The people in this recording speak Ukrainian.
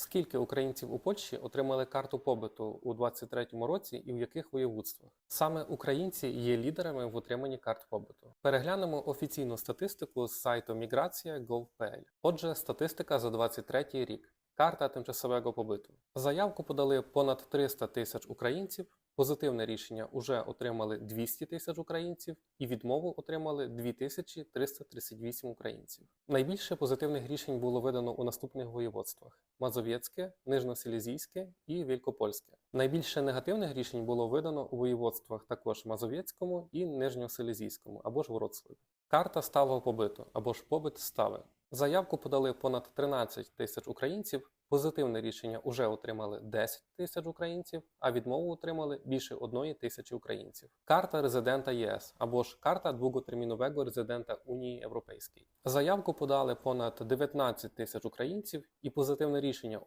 Скільки українців у Польщі отримали карту побиту у 2023 році і в яких воєводствах? Саме українці є лідерами в отриманні карт побиту. Переглянемо офіційну статистику з сайту migracia.gov.pl. Отже, статистика за 2023 рік. Карта тимчасового побиту. Заявку подали понад 300 тисяч українців. Позитивне рішення уже отримали 200 тисяч українців, і відмову отримали 2338 українців. Найбільше позитивних рішень було видано у наступних воєводствах: Мазовєцьке, Нижноселезійське і Великопольське. Найбільше негативних рішень було видано у воєводствах також Мазовєцькому і Нижньоселезійському або ж Вроцлаві. Карта сталого побиту або ж побит стави. Заявку подали понад 13 тисяч українців. Позитивне рішення вже отримали 10 тисяч українців, а відмову отримали більше 1 тисячі українців. Карта резидента ЄС або ж карта довготермінового резидента Унії Європейської. Заявку подали понад 19 тисяч українців, і позитивне рішення